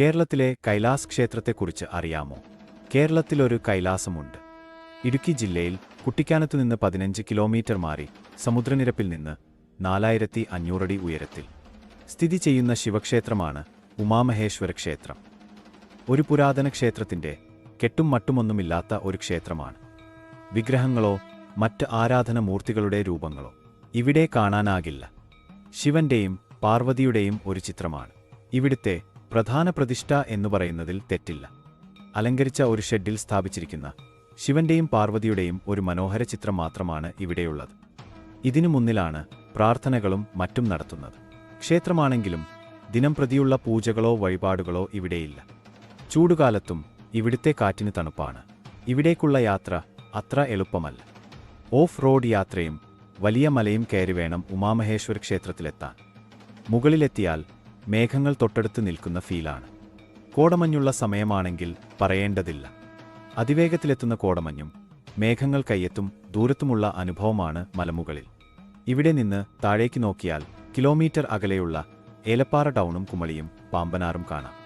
കേരളത്തിലെ കൈലാസ് ക്ഷേത്രത്തെക്കുറിച്ച് അറിയാമോ? കേരളത്തിലൊരു കൈലാസമുണ്ട്. ഇടുക്കി ജില്ലയിൽ കുട്ടിക്കാനത്തു നിന്ന് പതിനഞ്ച് കിലോമീറ്റർ മാറി സമുദ്രനിരപ്പിൽ നിന്ന് നാലായിരത്തി അഞ്ഞൂറടി ഉയരത്തിൽ. സ്ഥിതി ചെയ്യുന്ന ശിവക്ഷേത്രമാണ് ഉമാമഹേശ്വര ക്ഷേത്രം. ഒരു പുരാതന ക്ഷേത്രത്തിന്റെ കെട്ടും മട്ടുമൊന്നുമില്ലാത്ത ഒരു ക്ഷേത്രമാണ്. വിഗ്രഹങ്ങളോ മറ്റ് ആരാധന മൂർത്തികളുടെ രൂപങ്ങളോ ഇവിടെ കാണാനാകില്ല. ശിവന്റെയും പാർവതിയുടെയും ഒരു ചിത്രമാണ്. ഇവിടുത്തെ പ്രധാന പ്രതിഷ്ഠ എന്നു പറയുന്നതിൽ തെറ്റില്ല. അലങ്കരിച്ച ഒരു ഷെഡിൽ സ്ഥാപിച്ചിരിക്കുന്ന ശിവന്റെയും പാർവതിയുടെയും ഒരു മനോഹര ചിത്രം മാത്രമാണ് ഇവിടെയുള്ളത്. ഇതിനു മുന്നിലാണ് പ്രാർത്ഥനകളും മറ്റും നടത്തുന്നത്. ക്ഷേത്രമാണെങ്കിലും ദിനം പ്രതിയുള്ള പൂജകളോ വഴിപാടുകളോ ഇവിടെയില്ല. ചൂടുകാലത്തും ഇവിടുത്തെ കാറ്റിന് തണുപ്പാണ്. ഇവിടേക്കുള്ള യാത്ര അത്ര എളുപ്പമല്ല. ഓഫ് റോഡ് യാത്രയും വലിയ മലയും കയറി വേണം ഉമാമഹേശ്വര ക്ഷേത്രത്തിലെത്താൻ. മുകളിലെത്തിയാൽ മേഘങ്ങൾ തൊട്ടടുത്ത് നിൽക്കുന്ന ഫീലാണ്. കോടമഞ്ഞുള്ള സമയമാണെങ്കിൽ പറയേണ്ടതില്ല. അതിവേഗത്തിലെത്തുന്ന കോടമഞ്ഞും മേഘങ്ങൾ കയ്യെത്തും ദൂരത്തുമുള്ള അനുഭവമാണ് മലമുകളിൽ. ഇവിടെ നിന്ന് താഴേക്ക് നോക്കിയാൽ കിലോമീറ്റർ അകലെയുള്ള ഏലപ്പാറ ടൗണും കുമളിയും പാമ്പനാറും കാണാം.